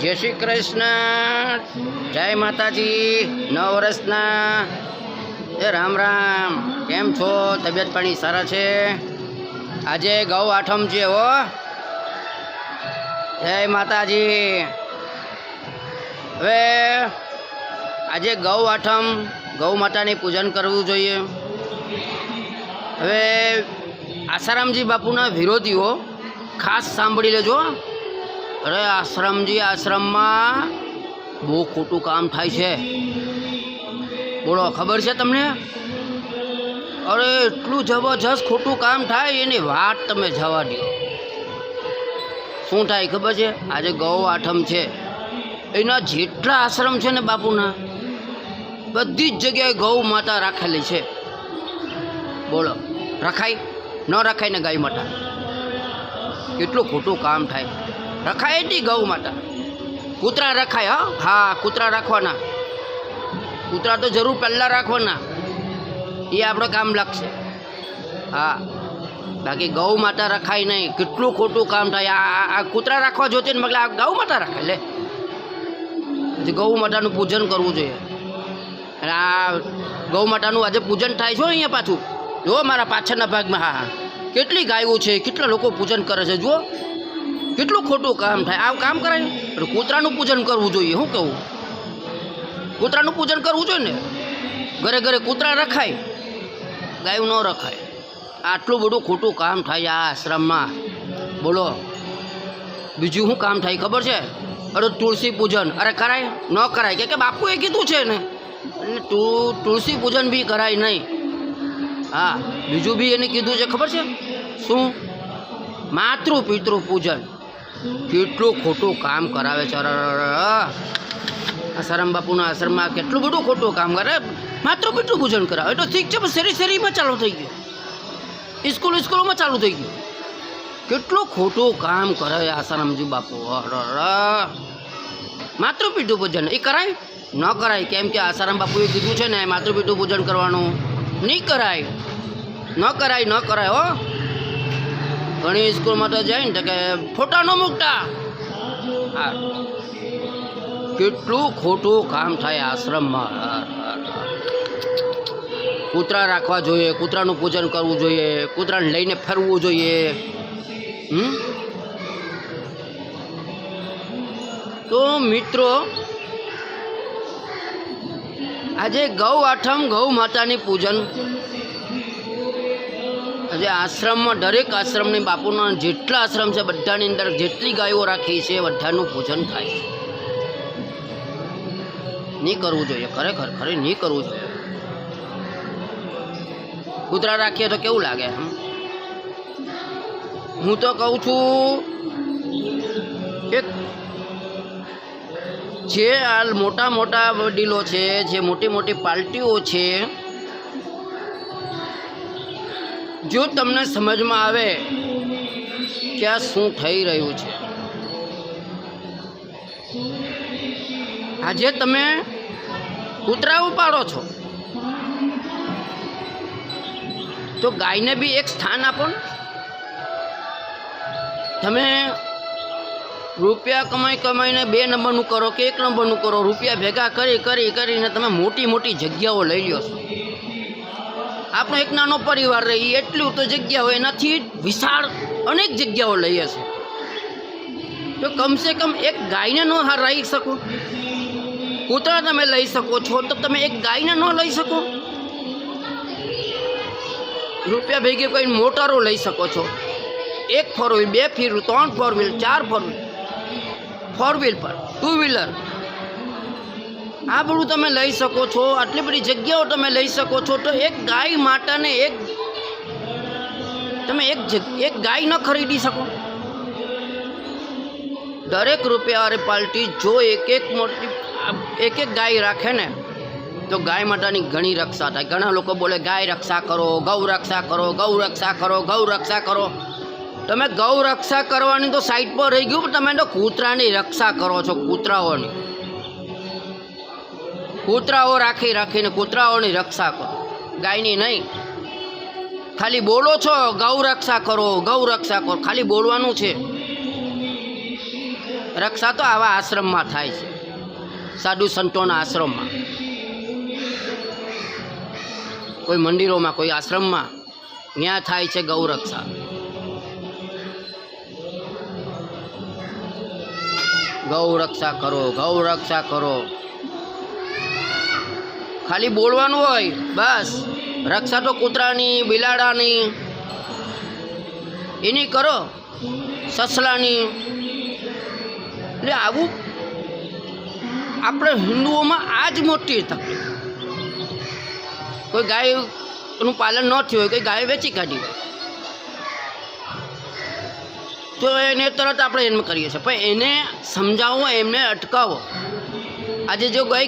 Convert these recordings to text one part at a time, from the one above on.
જય શ્રી કૃષ્ણ. જય માતાજી, નવ વર્ષના. એ રામ રામ. કેમ છો? તબિયત પાણી સારા છે? આજે ગૌ આઠમ છે હો. જય માતાજી. હવે આજે ગૌ આઠમ, ગૌ માતાની પૂજન કરવું જોઈએ. હવે આસારામજી બાપુના વિરોધીઓ ખાસ સાંભળી લેજો. અરે આશ્રમજી, આશ્રમમાં બહુ ખોટું કામ થાય છે. બોલો, ખબર છે તમને? અરે એટલું જબરજસ્ત ખોટું કામ થાય, એની વાત તમે જવા દો. શું થાય ખબર છે? આજે ગૌ આઠમ છે. એના જેટલા આશ્રમ છે ને બાપુના, બધી જ જગ્યાએ ગૌ માતા રાખેલી છે. બોલો, રખાય? ન રખાય ને ગાય માતા. કેટલું ખોટું કામ થાય. રખાય જ નહીં ગૌ માતા. કૂતરા રખાય, હા? હા, કૂતરા રાખવાના. કૂતરા તો જરૂર પહેલાં રાખવાના. એ આપણે કામ લાગશે. હા. બાકી ગૌ માતા રખાય નહીં. કેટલું ખોટું કામ થાય. આ, આ- કૂતરા રાખવા જોતે ને મગલે આ ગૌ માતા રાખે લે. પછી ગૌ માતાનું પૂજન કરવું જોઈએ. અને આ ગૌ માતાનું આજે પૂજન થાય છે અહીંયા પાછું. જુઓ મારા પાછળના ભાગમાં. હા હા. કેટલી ગાયો છે, કેટલા લોકો પૂજન કરે છે. જુઓ. કેટલું ખોટું કામ થાય? આવું કામ કરાય? એટલે કૂતરાનું પૂજન કરવું જોઈએ શું કહું. કૂતરાનું પૂજન કરવું જોઈએ ને? ઘરે ઘરે કૂતરા રખાય, ગાયું ન રખાય. આટલું બધું ખોટું કામ થાય આ આશ્રમમાં. બોલો, બીજું શું કામ થાય ખબર છે? અરે તુલસી પૂજન. અરે કરાય? ન કરાય. કે બાપુએ કીધું છે ને? તું, તુલસી પૂજન બી કરાય નહીં. હા, બીજું બી એને કીધું છે ખબર છે? શું? માતૃ પિતૃ પૂજન. કેટલું ખોટું કામ કરાવે છે. આસારામ બાપુના આશ્રમમાં કેટલું બધું ખોટું કામ કરે? માત્ર પિતૃ પૂજન કરાવે. તો ઠીક છે, પણ શેરી શેરીમાં ચાલુ થઈ ગયું. સ્કૂલ સ્કૂલોમાં ચાલુ થઈ ગયું. કેટલું ખોટું કામ કરે આસારામજી બાપુ. અરે અરે. માતૃ પિતૃ પૂજન એ કરાય? ન કરાય. કેમ કે આસારામ બાપુએ કીધું છે ને માતૃ પિતૃ પૂજન કરવાનું. નહીં કરાય. ન કરાય ન કરાય, હો. ઘણી સ્કૂલમાં તો જાય ને તો કે ફોટા ન મૂકતા. હા. કેટલું ખોટું કામ થાય આશ્રમમાં. કૂતરા રાખવા જોઈએ, કૂતરાનું પૂજન કરવું જોઈએ, કૂતરાને લઈને ફરવું જોઈએ. હમ? તો મિત્રો, આજે ગૌ આઠમ ગૌ માતાની પૂજન આજે આશ્રમમાં દરેક આશ્રમની બાપુના જેટલા આશ્રમ છે, બધાની અંદર જેટલી ગાયો રાખી છે બધાનું પૂજન થાય છે. નહીં કરવું જોઈએ, ખરેખર, ખરે નહીં કરવું જોઈએ. કૂતરા રાખીએ તો કેવું લાગે હું તો કહું છું કે જે આ મોટા મોટા વડીલો છે, જે મોટી મોટી પાર્ટીઓ છે જો તમને સમજમાં આવે કે આ શું થઈ રહ્યું છે. આજે તમે કૂતરા ઉપાડો છો. તો ગાયને બી એક સ્થાન આપો ને. તમે રૂપિયા કમાઈ કમાઈને બે નંબરનું કરો કે એક નંબરનું કરો, રૂપિયા ભેગા કરી કરી, કરીને તમે મોટી મોટી જગ્યાઓ લઈ લ્યો છો. આપણો એક નાનો પરિવાર રહી એટલું તો જગ્યા હોય, એનાથી વિશાળ અનેક જગ્યાઓ લઈએ છે. તો કમસે કમ એક ગાયને ન હા રહી શકો. કૂતરા તમે લઈ શકો છો, તો તમે એક ગાયને ન લઈ શકો. રૂપિયા ભેગી કોઈ મોટરો લઈ શકો છો. એક ફોર વ્હીલ બે ફીર ત્રણ ફોર વ્હીલ ચાર ફોર વ્હીલ ફોર વ્હીલ પર ટુ વ્હીલર આ બધું તમે લઈ શકો છો. આટલી બધી જગ્યાઓ તમે લઈ શકો છો. તો એક ગાય માતાને એક તમે એક એક ગાય ન ખરીદી શકો. દરેક રૂપિયાવાળી પાર્ટી જો એક એક મોટી, એક એક ગાય રાખે ને, તો ગાય માતાની ઘણી રક્ષા થાય. ઘણા લોકો બોલે, ગાય રક્ષા કરો, ગૌ રક્ષા કરો, ગૌ રક્ષા કરો, ગૌ રક્ષા કરો. તમે ગૌ રક્ષા કરવાની તો સાઈડ પર રહી ગયું, પણ તમે તો કૂતરાની રક્ષા કરો છો, કૂતરાઓની. કૂતરાઓ રાખી રાખીને કૂતરાઓની રક્ષા કરો. ગાયની નહીં. ખાલી બોલો છો, ગૌ રક્ષા કરો, ગૌ રક્ષા કરો. ખાલી બોલવાનું છે. રક્ષા તો આવા આશ્રમમાં થાય છે. સાધુ સંતોના આશ્રમમાં. કોઈ મંદિરોમાં, કોઈ આશ્રમમાં ત્યાં થાય છે ગૌ રક્ષા. ગૌ રક્ષા કરો, ગૌ રક્ષા કરો. ખાલી બોલવાનું હોય, બસ. રક્ષા તો કૂતરાની, બિલાડાની. એની કરો. સસલાની. એટલે આવું આપણે હિન્દુઓમાં આ જ મોટી તકલીફ. કોઈ ગાયનું પાલન ન થયું હોય, કોઈ ગાય વેચી કાઢી તો એને તરત આપણે એમ કરીએ છીએ, પણ એને સમજાવો, એમને અટકાવો. આજે જો ગાય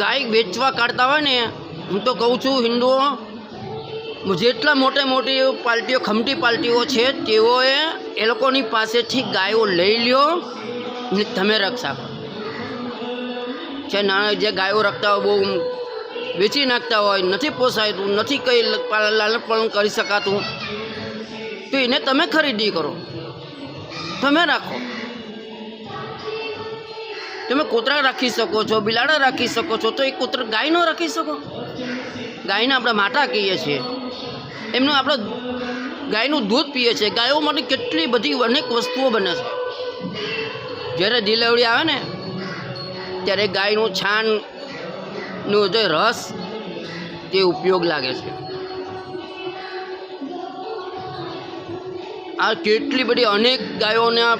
ગાય વેચવા કાઢતા હોય ને, હું તો કહું છું, હિન્દુઓ, જેટલા મોટે મોટી પાર્ટીઓ ખમટી પાર્ટીઓ છે, તેઓએ એ લોકોની પાસેથી ગાયો લઈ લ્યો ને તમે રક્ષા છે નાના જે ગાયો રખતા હોય, બહુ વેચી નાખતા હોય, નથી પોસાયતું, નથી કંઈ લાલન પાલન કરી શકાતું, તો એને તમે ખરીદી કરો. તમે રાખો. તમે કૂતરા રાખી શકો છો, બિલાડા રાખી શકો છો, તો એ કૂતરા ગાય ન રાખી શકો? ગાયને આપણે માટા કહીએ છીએ. એમનું આપણે ગાયનું દૂધ પીએ છીએ. ગાયો માટે કેટલી બધી અનેક વસ્તુઓ બને છે. જ્યારે ડિલિવરી આવે ને, ત્યારે ગાયનું છાણનું જે રસ, તે ઉપયોગ લાગે છે. આ કેટલી બધી અનેક ગાયોના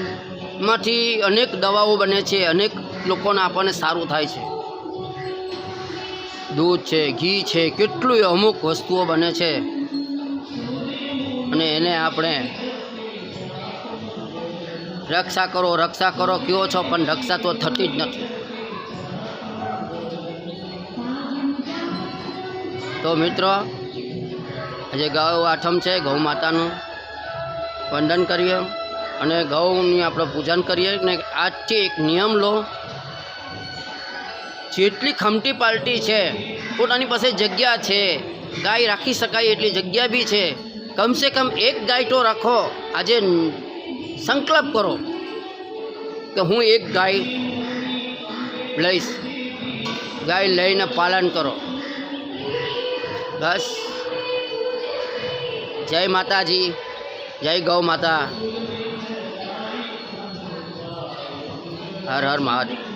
માંથી અનેક દવાઓ બને છે, અનેક લોકોને આપણને સારું થાય છે. દૂધ છે, ઘી છે કેટલું અમુક વસ્તુઓ બને છે. અને એને આપણે રક્ષા કરો રક્ષા કરો કયો છો, પણ રક્ષા તો થતી જ નથી. તો મિત્રો, આજે ગૌ આઠમ છે ગૌ માતાનું વંદન કરીએ અને ગૌની આપણે પૂજન કરીએ ને આજથી એક નિયમ લો જેટલી ખમટી પાર્ટી છે, પોતાની પાસે જગ્યા છે, ગાય રાખી શકાય એટલી જગ્યા બી છે. કમસે કમ એક ગાય તો રાખો, આજે સંકલ્પ કરો કે હું એક ગાય લઈશ. ગાય લઈને પાલન કરો. બસ. જય માતાજી, જય ગૌ માતા. હર હર મહાદેવ.